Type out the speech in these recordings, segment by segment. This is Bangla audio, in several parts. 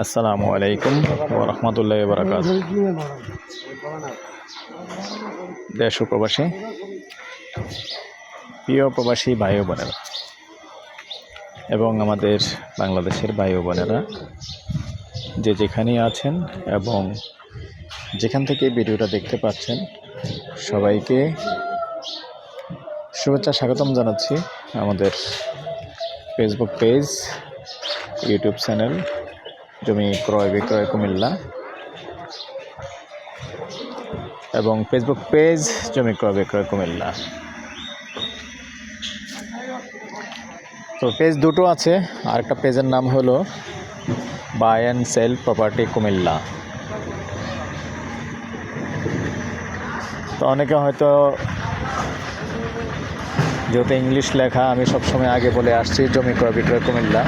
আসসালামু আলাইকুম রহমতুল্লাহ বরাকাত দেশ প্রবাসী, প্রিয় প্রবাসী ও বোনেরা এবং আমাদের বাংলাদেশের ও বোনেরা, যে যেখানেই আছেন এবং যেখান থেকে ভিডিওটা দেখতে পাচ্ছেন, সবাইকে শুভেচ্ছা স্বাগতম জানাচ্ছি আমাদের ফেসবুক পেজ ইউটিউব চ্যানেল জমি ক্রয় বিক্রয় কুমিল্লা। এবং ফেসবুক পেজ জমি ক্রয় বিক্রয় কুমিল্লা। তো পেজ দুটো আছে আর একটা পেজের নাম হলো buy and sell property Comilla. তো অনেকে হয়তো যেহেতু ইংলিশ লেখা, আমি সবসময় আগে বলে আসছি জমি ক্রয় বিক্রয় কুমিল্লা।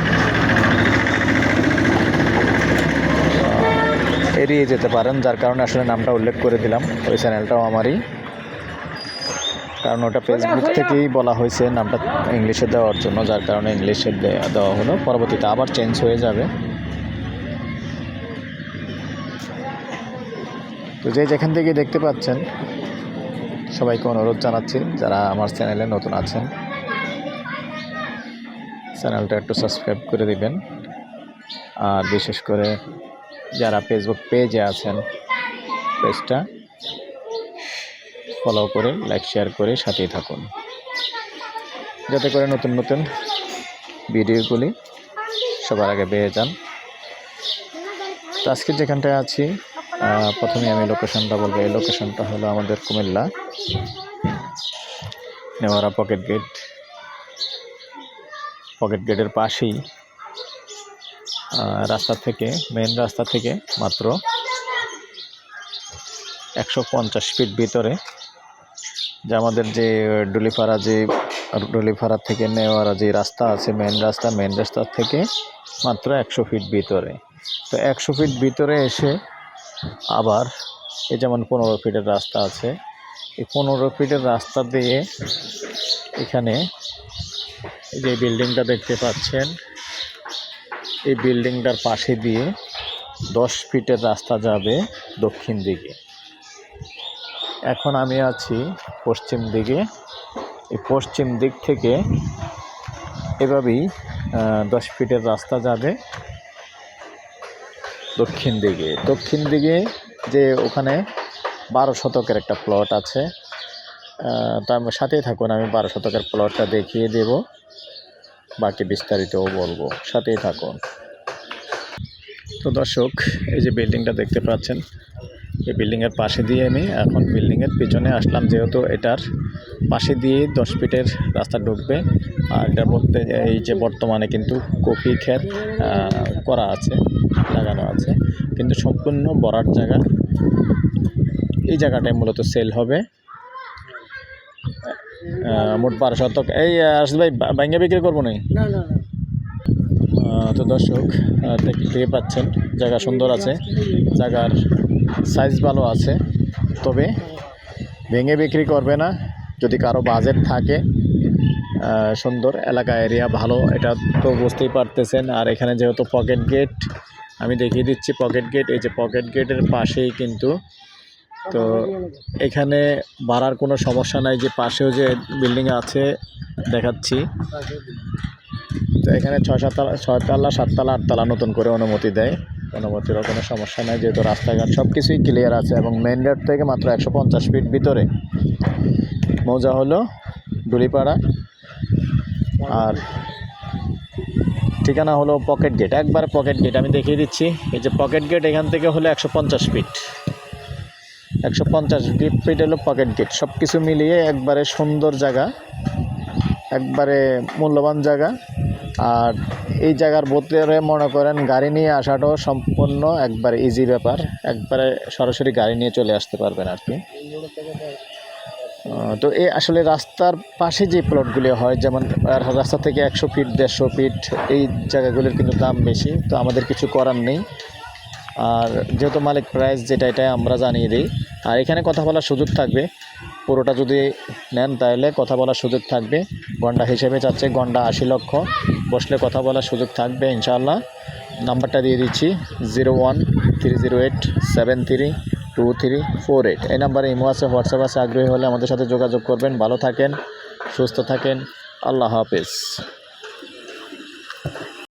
এড়িয়ে যেতে পারেন যার কারণে আসলে নামটা উল্লেখ করে দিলাম। ওই চ্যানেলটাও আমারই। কারণ ওটা ফেসবুক থেকেই বলা হয়েছে নামটা ইংলিশে দেওয়ার জন্য যার কারণে ইংলিশে দেওয়া হলো। পরবর্তীতে আবার চেঞ্জ হয়ে যাবে। তো যে যেখান থেকে দেখতে পাচ্ছেন সবাইকে অনুরোধ জানাচ্ছি যারা আমার চ্যানেলে নতুন আছেন চ্যানেলটা একটু সাবস্ক্রাইব করে দিবেন। আর বিশেষ করে যারা ফেসবুক পেজে আছেন পেজটা ফলো করে লাইক শেয়ার করে সাথেই থাকুন। যাতে করে নতুন নতুন ভিডিওগুলি সবার আগে পেয়ে যান। তো আজকে যেখানটায় আছি প্রথমে আমি লোকেশনটা বলব। এই লোকেশনটা হলো আমাদের Comilla Neoara pocket gate pocket গেটের পাশেই রাস্তা থেকে মেন রাস্তা থেকে মাত্র একশো পঞ্চাশ ফিট ভিতরে। যে আমাদের যে ডুলিপাড়া যে ডুলিপাড়া থেকে নেওয়ার যে রাস্তা আছে মেন রাস্তা মেন রাস্তা থেকে মাত্র একশো ফিট ভিতরে। তো একশো ফিট ভিতরে এসে আবার এই যেমন পনেরো ফিটের রাস্তা আছে, এই পনেরো ফিটের রাস্তা দিয়ে এখানে যে বিল্ডিংটা দেখতে পাচ্ছেন এই বিল্ডিংটার পাশে দিয়ে দশ ফিটের রাস্তা যাবে দক্ষিণ দিকে। এখন আমি আছি পশ্চিম দিকে। এই পশ্চিম দিক থেকে এভাবেই দশ ফিটের রাস্তা যাবে দক্ষিণ দিকে। দক্ষিণ দিকে যে ওখানে বারো শতকের একটা প্লট আছে তার সাথেই থাকুন, আমি বারো শতকের প্লটটা দেখিয়ে দেব। বাকি বিস্তারিতও বলব। সাথেই থাকুন। তো দর্শক, এই যে বিল্ডিংটা দেখতে পাচ্ছেন, এই বিল্ডিংয়ের পাশে দিয়ে আমি এখন বিল্ডিংয়ের পিছনে আসলাম, যেহেতু এটার পাশে দিয়ে দশ ফিটের রাস্তা ঢুকবে। আর এটার মধ্যে এই যে বর্তমানে কিন্তু কফি ক্ষেত করা আছে, লাগানো আছে। কিন্তু সম্পূর্ণ বরাট জায়গা। এই জায়গাটায় মূলত সেল হবে। মোট বারো শতক এই আসলে ভাই ব্যাঙ্গে বিক্রি করব না তো দর্শক দেখ- দেখতে পাচ্ছেন জায়গা সুন্দর আছে। জায়গার সাইজ ভালো আছে। তবে ভেঙে বিক্রি করবে না। যদি কারও বাজেট থাকে সুন্দর এলাকা এরিয়া ভালো এটা তো বুঝতেই পারতেছেন। আর এখানে যেহেতু পকেট গেট আমি দেখিয়ে দিচ্ছি পকেট গেট এই যে পকেট গেটের পাশেই কিন্তু তো এখানে বাড়ার কোনো সমস্যা নাই, যে পাশেও যে বিল্ডিং আছে, দেখাচ্ছি। তো এখানে ছয় সাততলা ছয়তলা সাততলা আটতলা নতুন করে অনুমতি দেয়। অনুমতিরও কোনো সমস্যা নাই, যেহেতু রাস্তাঘাট সব কিছুই ক্লিয়ার আছে এবং মেন রোড থেকে মাত্র একশো পঞ্চাশ ফিট ভিতরে। মৌজা হলো ডুলিপাড়া আর ঠিকানা হলো পকেট গেট একবার পকেট গেট আমি দেখিয়ে দিচ্ছি। এই যে পকেট গেট এখান থেকে হলো একশো পঞ্চাশ ফিট একশো পঞ্চাশ ফিট হলো পকেট গেট সব কিছু মিলিয়ে একবারে সুন্দর জায়গা, একবারে মূল্যবান জায়গা। আর এই জায়গার ভিতরে মনে করেন গাড়ি নিয়ে আসাটাও সম্পূর্ণ একবারে ইজি ব্যাপার। একবারে সরাসরি গাড়ি নিয়ে চলে আসতে পারবেন আর কি। তো এই আসলে রাস্তার পাশে যে প্লটগুলি হয়, যেমন রাস্তা থেকে একশো ফিট দেড়শো ফিট এই জায়গাগুলির কিন্তু দাম বেশি, তো আমাদের কিছু করার নেই। আর যেহেতু মালিক প্রাইস যেটা এটা আমরা জানিয়ে দিই। আর এখানে কথা বলার সুযোগ থাকবে। পুরোটা যদি নেন তাহলে কথা বলার সুযোগ থাকবে। গন্ডা হিসেবে চাচ্ছে গন্ডা আশি লক্ষ। বসলে কথা বলার সুযোগ থাকবে ইনশাআল্লাহ। নাম্বারটা দিয়ে দিচ্ছি zero one, three zero eight, seven three, two three, four eight. এই নাম্বারে ইমো আছে, হোয়াটসঅ্যাপ আছে। আগ্রহী হলে আমাদের সাথে যোগাযোগ করবেন। ভালো থাকেন, সুস্থ থাকেন। আল্লাহ হাফেজ।